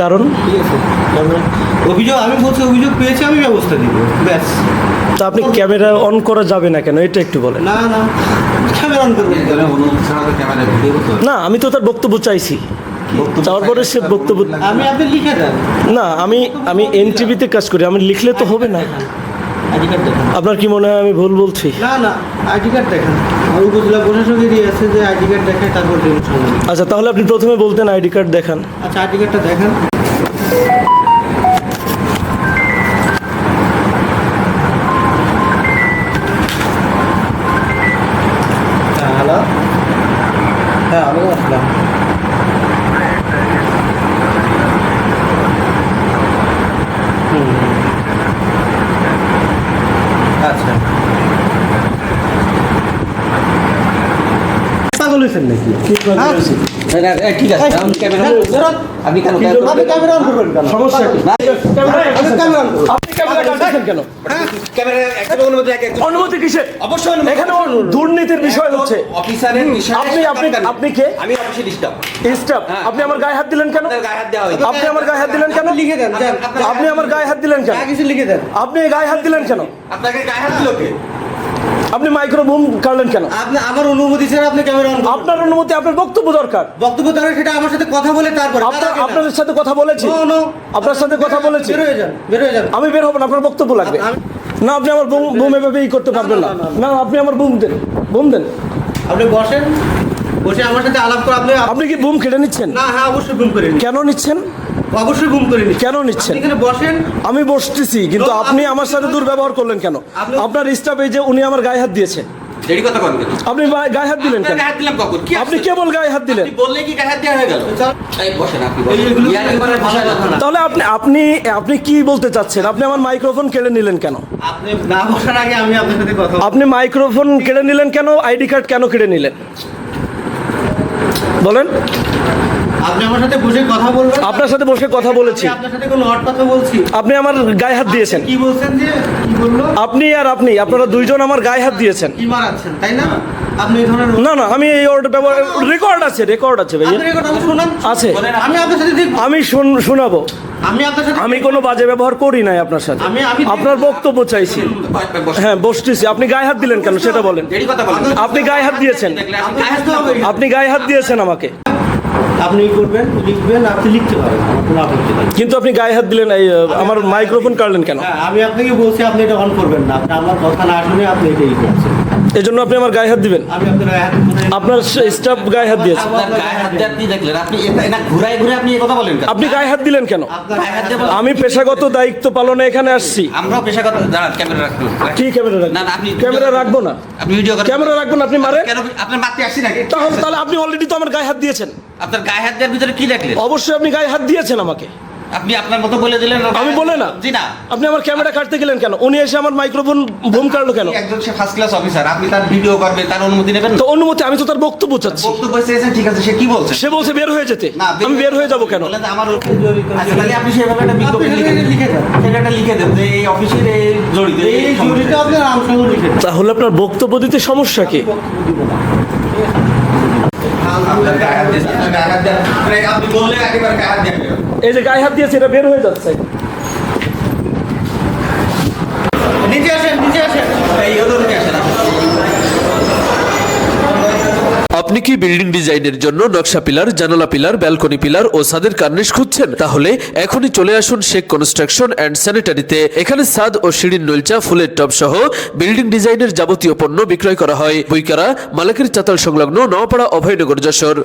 কারণ? অভিযোগ আমি বলছি অভিযোগ পেয়েছি আমি ব্যবস্থা দিব ব্যাস। তা আপনি ক্যামেরা অন করা যাবে না কেন? এটা একটু বলেন। না না। ক্যামেরা অন করবেন না আমি তো তার বক্তব্য চাইছি। চাওয়ার পরে সে বক্তব্য আমি আপনি লিখে দেন। না আমি আমি এনটিভিতে কাজ করি। আমি লিখলে তো হবে না। আইডি কার্ড দেখান। আপনার কি মনে হয় আমি ভুল বলছি? না না আইডি কার্ড দেখান। আর উপজেলা প্রশাসকেরই আছে যে আইডি কার্ড দেখায় তারপর দেবেন সঙ্গে আচ্ছা তাহলে আপনি প্রথমে বলতেন আইডি কার্ড দেখান। আচ্ছা আইডি কার্ডটা দেখান। হ্যাঁ হ্যালো। হ্যাঁ হ্যালো আসলাম। পাগল হয়েছেন নাকি? হ্যাঁ? আপনি কেন? সমস্যা অনুমতি অবশ্যই এখানে দুর্নীতির বিষয় হচ্ছে। অফিসারের বিষয়ে আপনি আপনি আপনি কে? আমি স্টাফ আপনি আমার গায়ে হাত দিলেন কেন? গায়ে হাত দেওয়া আপনি আমার গায়ে হাত দিলেন কেন? লিখে দেন। আপনি আমার গায়ে হাত দিলেন কেন? কিছু লিখে দেন। আপনি গায়ে হাত দিলেন কেন? আপনাকে গায়ে হাত দিল কে? আপনি মাইক্রো বুম কাটলেন কেন? আপনি আমার অনুমতি ছাড়া আপনি ক্যামেরা অন করুন আপনার অনুমতি আপনার বক্তব্য দরকার। বক্তব্য দরকার সেটা আমার সাথে কথা বলে তারপর আপনার আপনাদের সাথে কথা বলেছি। আপনার সাথে কথা বলেছি। বের হয়ে যান বের হয়ে যান। আমি বের হব না আপনার বক্তব্য লাগবে। না আপনি আমার বুম বুম এভাবে ই করতে পারবেন না, না আপনি আমার বুম দেন বুম দেন। আপনি বসেন। বসে আমার সাথে আলাপ করে আপনি আপনি কি বুম কেটে নিচ্ছেন? না হ্যাঁ অবশ্যই ঘুম করে কেন নিচ্ছেন? অবশ্যই ঘুম করে কেন নিচ্ছেন? এখানে বসেন। আমি বসতেছি কিন্তু আপনি আপনি- আমার সাথে দুর্ব্যবহার করলেন কেন? আপনার স্টাফ এই যে উনি আমার গায়ে হাত দিয়েছে। দেরি কথা কোন কেন? আপনি গায়ে হাত দিলেন কেন? গায়ে হাত দিলাম কখন? কি আপনি কেবল গায়ে হাত দিলেন। বললে কি গায়ে হাত দেওয়া হয়ে গেল? এই বসেন আপনি বসেন। এইগুলো ইয়ারিং করার বিষয় কথা না। তাহলে আপনি আপনি আপনি কি বলতে চাচ্ছেন? আপনি আমার মাইক্রোফোন কেড়ে নিলেন কেন? আপনি না বসার আগে আমি আপনার সাথে কথা বলব। আপনি মাইক্রোফোন কেড়ে নিলেন কেন? আইডি কার্ড কেন কেড়ে নিলেন? বলেন। আমার সাথে কথা বলবেন আপনার সাথে বসে কথা বলেছি। আপনি আমার গায়ে হাত দিয়েছেন। আপনি আর আপনি আপনারা দুইজন আমার গায়ে হাত দিয়েছেন। না? আপনি না না আমি এই অর্ডার ব্যবহার রেকর্ড আছে রেকর্ড আছে ভাইয়া। আছে। আমি আপনার সাথে আমি শোনাবো। আমি আপনার সাথে আমি কোনো বাজে ব্যবহার করি নাই আপনার সাথে। আপনার বক্তব্য চাইছি। হ্যাঁ বসতেছি। আপনি গায়ে হাত দিলেন কেন? সেটা বলেন। আপনি গায়ে হাত দিয়েছেন। আপনি গায়ে হাত দিয়েছেন আমাকে। আপনি করবেন লিখবেন আপনি লিখতে পারেন। কোনো আপত্তি নেই। কিন্তু আপনি গায়ে হাত দিলেন এই আমার মাইক্রোফোন কাটলেন কেন? হ্যাঁ আমি আপনাকে বলছি আপনি এটা অন করবেন না। আপনি আমার কথা না শুনে আপনি এটাই করছেন। এই জন্য আপনি আমার গায়ে হাত দিবেন। আপনার স্টাফ গায়ে হাত দিয়েছে। আপনি দেখলেন আপনি এটা- এটা ঘুরায় ঘুরে আপনি কথা বলেন আপনি গায়ে হাত দিলেন কেন? আমি পেশাগত দায়িত্ব পালনে এখানে আসছি। আমরাও পেশাগত ক্যামেরা কি ক্যামেরা না না রাখব আপনি ক্যামেরা রাখব না। আপনি ভিডিও ক্যামেরা রাখব না আপনি মারে আপনার মারতে আসছি নাকি তাহলে তাহলে আপনি অলরেডি তো আমার গায়ে হাত দিয়েছেন। আপনার গায়ে হাত দেওয়ার ভিতরে কি দেখলেন? অবশ্যই আপনি গায়ে হাত দিয়েছেন আমাকে। আপনি আপনার মতো বলে দিলেন আমি বলে না। জি না। আপনি আমার ক্যামেরা কাটতে গেলেন কেন? উনি এসে আমার মাইক্রোফোন ভুম কাটলো কেন? একজন সে ফার্স্ট ক্লাস অফিসার আপনি তার ভিডিও করবে তার অনুমতি নেবেন? তো অনুমতি আমি তো তার বক্তব্য চাচ্ছি। বক্তব্য চেয়েছেন ঠিক আছে সে কি বলছে? সে বলছে বের হয়ে যেতে। না আমি বের হয়ে যাব কেন? আমার আচ্ছা তাহলে আপনি সেভাবে একটা বিজ্ঞপ্তি লিখে দেন। লিখে দেন। সেটা একটা লিখে দেন যে এই অফিসের এই জড়িত এই এই সমস্যা। আপনার নাম সহ লিখে তাহলে আপনার বক্তব্য দিতে সমস্যা কি? বক্তব্য দিব না। এই যে গায়ে হাত দিয়েছে এটা বের হয়ে যাচ্ছে। নিচে আসেন নিচে আসেন। এই ওদের আসেন আপনি। কি বিল্ডিং ডিজাইনের জন্য নকশা পিলার জানালা পিলার ব্যালকনি পিলার ও ছাদের কার্নিশ খুঁজছেন? তাহলে এখনই চলে আসুন শেখ কনস্ট্রাকশন অ্যান্ড স্যানিটারিতে। এখানে ছাদ ও সিঁড়ির নলচা ফুলের টব সহ বিল্ডিং ডিজাইনের যাবতীয় পণ্য বিক্রয় করা হয়। বইকারা মালিকের চাতাল সংলগ্ন নওপাড়া অভয়নগর যশোর।